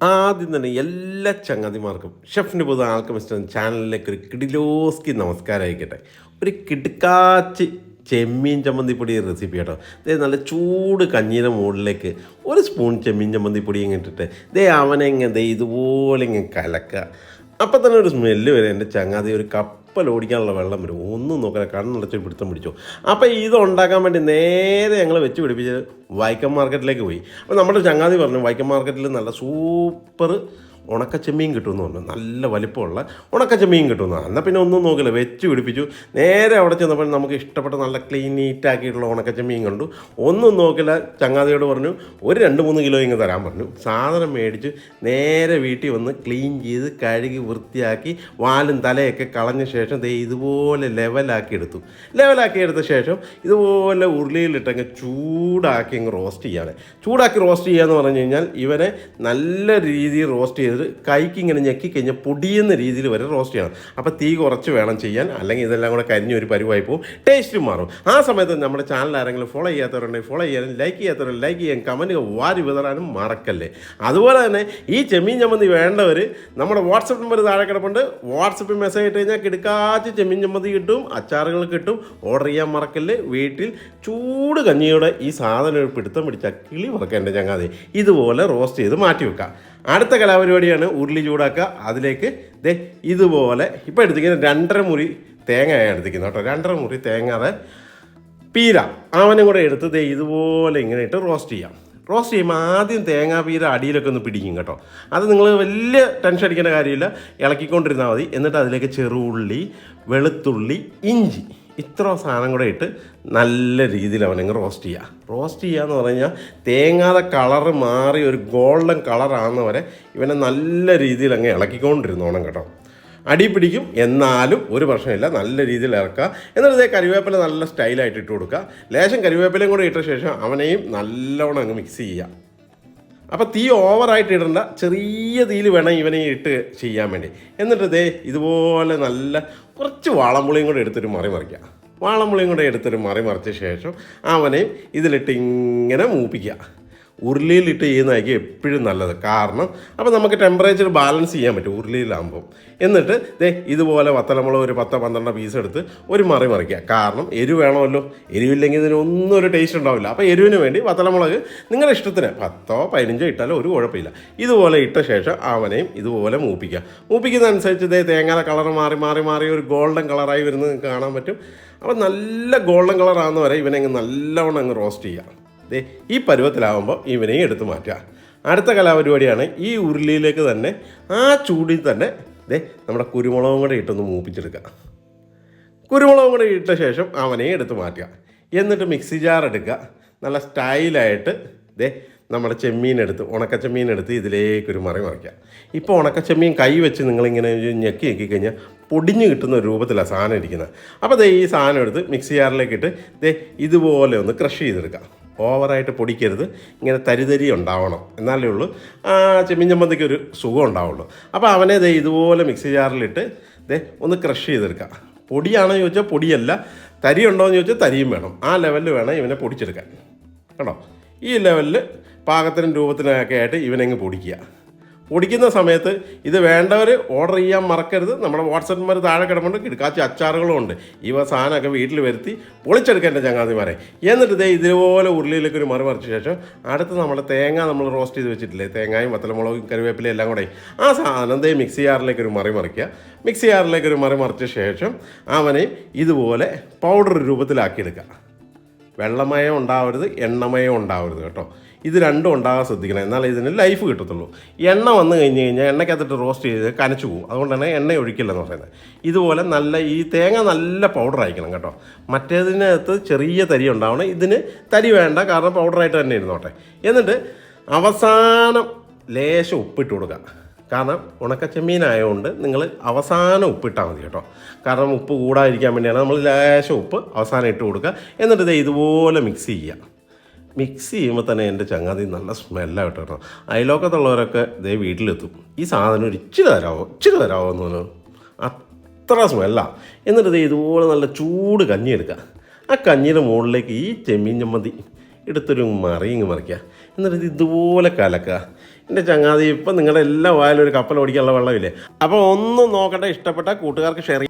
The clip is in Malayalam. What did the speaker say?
ആദ്യം തന്നെ എല്ലാ ചങ്ങാതിമാർക്കും ഷെഫ് നിബുദ ആൽക്കമിസ്റ്റ് ചാനലിലേക്ക് ഒരു കിടിലോസ്കി നമസ്കാരം അയക്കട്ടെ ഒരു കിടുക്കാച്ച് ചെമ്മീൻ ചമ്മന്തിപ്പൊടി റെസിപ്പി കേട്ടോ. ഇതേ നല്ല ചൂട് കഞ്ഞീന്റെ മുകളിലേക്ക് ഒരു സ്പൂൺ ചെമ്മീൻ ചമ്മന്തിപ്പൊടി ഇങ്ങനെ ഇട്ടിട്ട് ദേ അവനെ ഇങ്ങനെ ദേ ഇതുപോലെ ഇങ്ങനെ കലക്കുക. അപ്പം തന്നെ ഒരു സ്മെല്ല് വരെ. എന്റെ ചങ്ങാതി ഒരു കപ്പൽ ഓടിക്കാനുള്ള വെള്ളം വരും. ഒന്നും നോക്കാൻ കണ്ണടച്ച് പിടുത്തം പിടിച്ചു. അപ്പോൾ ഇത് ഉണ്ടാക്കാൻ വേണ്ടി നേരെ ഞങ്ങൾ വെച്ച് പിടിപ്പിച്ച് വൈക്കം മാർക്കറ്റിലേക്ക് പോയി. അപ്പോൾ നമ്മുടെ ചങ്ങാതി പറഞ്ഞു വൈക്കം മാർക്കറ്റിൽ നല്ല സൂപ്പർ ഉണക്കച്ചെമ്മീൻ കിട്ടുമെന്ന് പറഞ്ഞു. നല്ല വലിപ്പമുള്ള ഉണക്കച്ചെമ്മീൻ കിട്ടുമെന്ന് എന്നാൽ പിന്നെ ഒന്നും നോക്കില്ല. വെച്ച് പിടിപ്പിച്ചു. നേരെ അവിടെ ചെന്നപ്പോൾ നമുക്ക് ഇഷ്ടപ്പെട്ട നല്ല ക്ലീൻ നീറ്റാക്കിയിട്ടുള്ള ഉണക്കച്ചെമ്മീൻ കണ്ടു. ഒന്നും നോക്കില്ല. ചങ്ങാതിയോട് പറഞ്ഞു ഒരു രണ്ട് മൂന്ന് കിലോ ഇങ്ങ് തരാൻ പറഞ്ഞു. സാധനം മേടിച്ച് നേരെ വീട്ടിൽ വന്ന് ക്ലീൻ ചെയ്ത് കഴുകി വൃത്തിയാക്കി വാലും തലയൊക്കെ കളഞ്ഞ ശേഷം ദേ ഇതുപോലെ ലെവലാക്കി എടുത്തു. ലെവലാക്കി എടുത്ത ശേഷം ഇതുപോലെ ഉരുളിയിലിട്ടങ്ങ് ചൂടാക്കി അങ്ങ് റോസ്റ്റ് ചെയ്യാണ്. ചൂടാക്കി റോസ്റ്റ് ചെയ്യുക എന്ന് പറഞ്ഞു കഴിഞ്ഞാൽ ഇവനെ നല്ല രീതിയിൽ റോസ്റ്റ് ചെയ്തിട്ട് കൈക്ക് ഇങ്ങനെ ഞെക്കി കഴിഞ്ഞാൽ പൊടിയുന്ന രീതിയിൽ വരെ റോസ്റ്റ് ചെയ്യണം അപ്പോൾ തീ കുറച്ച് വേണം ചെയ്യാൻ. അല്ലെങ്കിൽ ഇതെല്ലാം കൂടെ കരിഞ്ഞ ഒരു പരിവായി പോകും ടേസ്റ്റും മാറും. ആ സമയത്ത് നമ്മുടെ ചാനൽ ആരെങ്കിലും ഫോളോ ചെയ്യാത്തവരുണ്ടെങ്കിൽ ഫോളോ ചെയ്യാനും ലൈക്ക് ചെയ്യാത്തവരുണ്ടെങ്കിൽ ലൈക്ക് ചെയ്യാൻ കമന്റ് വാരി വിതറാനും മറക്കല്ലേ. അതുപോലെ തന്നെ ഈ ചെമ്മീൻ ചമ്മന്തി വേണ്ടവർ നമ്മുടെ വാട്സപ്പ് നമ്പർ താഴെ കിടപ്പുണ്ട്. വാട്സപ്പിൽ മെസ്സേജ് ഇട്ട് കഴിഞ്ഞാൽ കിടക്കാച്ച് ചെമ്മീൻ ചമ്മന്തി കിട്ടും അച്ചാറുകൾ കിട്ടും. ഓർഡർ ചെയ്യാൻ മറക്കല്ലേ. വീട്ടിൽ ചൂട് കഞ്ഞിയോടെ ഈ സാധനം പിടുത്തം പിടിച്ച കിളി പറക്കേണ്ട ചങ്ങാതി. ഇതുപോലെ റോസ്റ്റ് ചെയ്ത് മാറ്റി വെക്കാം. അടുത്ത കലാപരിപാടിയാണ് ഉരുളി ചൂടാക്കുക. അതിലേക്ക് ദേ ഇതുപോലെ ഇപ്പോൾ എടുത്തിരിക്കുന്ന രണ്ടര മുറി തേങ്ങയാണ് എടുത്തിരിക്കുന്നത് കേട്ടോ. രണ്ടര മുറി തേങ്ങ തേങ്ങാതെ പീര. അവനും കൂടെ എടുത്ത് ദേ ഇതുപോലെ ഇങ്ങനെ ഇട്ട് റോസ്റ്റ് ചെയ്യാം. റോസ്റ്റ് ചെയ്യുമ്പോൾ ആദ്യം തേങ്ങാ പീര അടിയിലൊക്കെ ഒന്ന് പിടിക്കും കേട്ടോ. അത് നിങ്ങൾ വലിയ ടെൻഷൻ അടിക്കേണ്ട കാര്യമില്ല. ഇളക്കിക്കൊണ്ടിരുന്നാൽ മതി. എന്നിട്ട് അതിലേക്ക് ചെറുള്ളി വെളുത്തുള്ളി ഇഞ്ചി. ഇത്ര സാധനം കൂടെ ഇട്ട് നല്ല രീതിയിൽ അവനങ്ങ് റോസ്റ്റ് ചെയ്യുക റോസ്റ്റ് ചെയ്യുക എന്ന് പറഞ്ഞാൽ തേങ്ങാതെ കളറ് മാറി ഒരു ഗോൾഡൻ കളറാകുന്ന വരെ ഇവനെ നല്ല രീതിയിൽ അങ്ങ് ഇളക്കിക്കൊണ്ടിരുന്നോണം കേട്ടോ. അടി പിടിക്കും എന്നാലും ഒരു പ്രശ്നമില്ല നല്ല രീതിയിൽ ഇറക്കുക. എന്നിട്ട് ഇതേ കരിവേപ്പില നല്ല സ്റ്റൈലായിട്ട് ഇട്ട് കൊടുക്കുക. ലേശം കരിവേപ്പിലയും കൂടെ ഇട്ട ശേഷം അവനെയും നല്ലോണം അങ്ങ് മിക്സ് ചെയ്യുക. അപ്പോൾ തീ ഓവറായിട്ട് ഇടണ്ട. ചെറിയ തീയിൽ വേണം ഇവനെ ഇട്ട് ചെയ്യാൻ വേണ്ടി. എന്നിട്ട് ദേ ഇതുപോലെ നല്ല കുറച്ച് വാളമ്പുളിയും കൂടെ എടുത്തിട്ട് മറി മറിക്കുക വാളമ്പുളിയും കൂടെ എടുത്തിട്ട് മറി മറിച്ച ശേഷം അവനെയും ഇതിലിട്ട് ഇങ്ങനെ മൂപ്പിക്കുക ഉരുളിയിലിട്ട് ചെയ്യുന്നതായിരിക്കും എപ്പോഴും നല്ലത്. കാരണം അപ്പോൾ നമുക്ക് ടെമ്പറേച്ചർ ബാലൻസ് ചെയ്യാൻ പറ്റും ഉരുളിയിലാകുമ്പോൾ എന്നിട്ട് ദേ ഇതുപോലെ വത്തലമുളക് ഒരു പത്തോ പന്ത്രണ്ടോ പീസ് എടുത്ത് ഒരു മറി മറിക്കുക. കാരണം എരിവ് വേണമല്ലോ. എരിവില്ലെങ്കിൽ ഇതിനൊന്നും ഒരു ടേസ്റ്റ് ഉണ്ടാവില്ല. അപ്പോൾ എരിവിന് വേണ്ടി വത്തലമുളക് നിങ്ങളുടെ ഇഷ്ടത്തിന് പത്തോ പതിനഞ്ചോ ഇട്ടാലോ ഒരു കുഴപ്പമില്ല. ഇതുപോലെ ഇട്ട ശേഷം അവനെയും ഇതുപോലെ മൂപ്പിക്കുക. മൂപ്പിക്കുന്നതനുസരിച്ച് ഇതേ തേങ്ങയുടെ കളർ മാറി മാറി മാറി ഒരു ഗോൾഡൻ കളറായി വരുന്നത് കാണാൻ പറ്റും. അപ്പോൾ നല്ല ഗോൾഡൻ കളറാകുന്ന വരെ ഇവനെ അങ്ങ് നല്ലവണ്ണം അങ്ങ് റോസ്റ്റ് ചെയ്യുക. ദേ ഈ പരുവത്തിലാവുമ്പോൾ ഇവനെയും എടുത്ത് മാറ്റുക. അടുത്ത കലാപരിപാടിയാണ് ഈ ഉരുളിയിലേക്ക് തന്നെ ആ ചൂടിൽ തന്നെ ദേ നമ്മുടെ കുരുമുളകും കൂടെ ഇട്ടൊന്ന് മൂപ്പിച്ചെടുക്കുക. കുരുമുളകും കൂടെ ഇട്ട ശേഷം അവനെയും എടുത്ത് മാറ്റുക. എന്നിട്ട് മിക്സി ജാർ എടുക്കുക. നല്ല സ്റ്റൈലായിട്ട് ദേ നമ്മുടെ ചെമ്മീൻ എടുത്ത് ഉണക്ക ചെമ്മീൻ എടുത്ത് ഇതിലേക്ക് ഒരു മറി മറിക്കുക. ഇപ്പോൾ ഉണക്കച്ചെമ്മീൻ കൈ വെച്ച് നിങ്ങളിങ്ങനെ ഞെക്കി ഞെക്കി കഴിഞ്ഞാൽ പൊടിഞ്ഞ് കിട്ടുന്ന രൂപത്തിലാണ് സാധനം ഇരിക്കുന്നത്. അപ്പോൾ ദേ ഈ സാധനം എടുത്ത് മിക്സി ജാറിലേക്ക് ഇട്ട് ദേ ഇതുപോലെ ഒന്ന് ക്രഷ് ചെയ്തെടുക്കുക. ഓവറായിട്ട് പൊടിക്കരുത്. ഇങ്ങനെ തരിതരി ഉണ്ടാവണം. എന്നാലേ ഉള്ളൂ. ആ ചെമ്മീൻ ഒരു സുഖം ഉണ്ടാവുള്ളൂ. അപ്പോൾ അവനെ ദേ ഇതുപോലെ മിക്സി ജാറിലിട്ട് ദേ ഒന്ന് ക്രഷ് ചെയ്തെടുക്കാം. പൊടിയാണോ ചോദിച്ചാൽ പൊടിയല്ല. തരി ഉണ്ടോ എന്ന് ചോദിച്ചാൽ തരിയും വേണം. ആ ലെവലിൽ വേണം ഇവനെ പൊടിച്ചെടുക്കാൻ. കേട്ടോ ഈ ലെവലിൽ പാകത്തിനും രൂപത്തിനൊക്കെ ആയിട്ട് ഇവനെങ്ങ് പൊടിക്കുക. പൊടിക്കുന്ന സമയത്ത് ഇത് വേണ്ടവർ ഓർഡർ ചെയ്യാൻ മറക്കരുത്. നമ്മുടെ വാട്സപ്പ് നമ്പർ താഴെ കിടമുണ്ട് കിടക്കാച്ച അച്ചാറുകളും ഉണ്ട്. ഇവ സാധനമൊക്കെ വീട്ടിൽ വരുത്തി പൊളിച്ചെടുക്കേണ്ട ചങ്ങാതിമാരെ എന്നിട്ട് ഇതേ ഇതുപോലെ ഉരുളിയിലേക്ക് ഒരു മറി മറിച്ച ശേഷം അടുത്ത് നമ്മുടെ തേങ്ങ നമ്മൾ റോസ്റ്റ് ചെയ്ത് വെച്ചിട്ടില്ലേ? തേങ്ങയും വത്തലമുളകും കറിവേപ്പിലയും എല്ലാം കൂടെ. ആ സാധനം ദേ മിക്സി ജാറിലേക്ക് ഒരു മറി മറിക്കുക. മിക്സി ജാറിലേക്ക് ഒരു മറി മറിച്ച ശേഷം അവനെ ഇതുപോലെ പൗഡർ രൂപത്തിലാക്കിയെടുക്കുക. വെള്ളമയം ഉണ്ടാവരുത് എണ്ണമയം ഉണ്ടാവരുത് കേട്ടോ. ഇത് രണ്ടും ഉണ്ടാകാൻ ശ്രദ്ധിക്കണം എന്നാലേ ഇതിന് ലൈഫ് കിട്ടത്തുള്ളൂ. എണ്ണ വന്നു കഴിഞ്ഞ് കഴിഞ്ഞാൽ എണ്ണയ്ക്കകത്തിട്ട് റോസ്റ്റ് ചെയ്ത് കനച്ചു പോകും. അതുകൊണ്ട് തന്നെ എണ്ണ ഒഴിക്കില്ലെന്ന് പറയുന്നത്. ഇതുപോലെ നല്ല ഈ തേങ്ങ നല്ല പൗഡർ ആയിരിക്കണം കേട്ടോ. മറ്റേതിനകത്ത് ചെറിയ തരി ഉണ്ടാവണം. ഇതിന് തരി വേണ്ട കാരണം പൗഡറായിട്ട് തന്നെ ഇരുന്നോട്ടെ. എന്നിട്ട് അവസാനം ലേശം ഉപ്പിട്ട് കൊടുക്കുക. കാരണം ഉണക്കച്ചെമ്മീനായതുകൊണ്ട് നിങ്ങൾ അവസാനം ഉപ്പിട്ടാൽ മതി കേട്ടോ. കാരണം ഉപ്പ് കൂടാതിരിക്കാൻ വേണ്ടിയാണ് നമ്മൾ ലേശം ഉപ്പ് അവസാനം ഇട്ട് കൊടുക്കുക. എന്നിട്ട് ഇത് ഇതുപോലെ മിക്സ് ചെയ്യുക. മിക്സ് ചെയ്യുമ്പോൾ തന്നെ എന്റെ ചങ്ങാതി നല്ല സ്മെല്ലാണ് കേട്ടോ അയലോക്കത്തുള്ളവരൊക്കെ ഇതേ വീട്ടിലെത്തും. ഈ സാധനം ഒരു ഇച്ചിരി തരാമോ ഇച്ചിരി തരാമോ എന്ന് പറഞ്ഞു. അത്ര സ്മെല്ലാണ് എന്നിട്ട് ഇതേ ഇതുപോലെ നല്ല ചൂട് കഞ്ഞി എടുക്കുക ആ കഞ്ഞിയുടെ മുകളിലേക്ക് ഈ ചെമ്മീൻ ചമ്മന്തി എടുത്തൊരു മറിയിങ് മറിക്കുക എന്നിട്ട് ഇത് ഇതുപോലെ കലക്കുക എന്റെ ചങ്ങാതി ഇപ്പം നിങ്ങളുടെ എല്ലാ വായാലും ഒരു കപ്പൽ ഓടിക്കാനുള്ള വെള്ളമില്ലേ? അപ്പോൾ ഒന്നും നോക്കട്ടെ ഇഷ്ടപ്പെട്ട കൂട്ടുകാർക്ക് ഷെയർ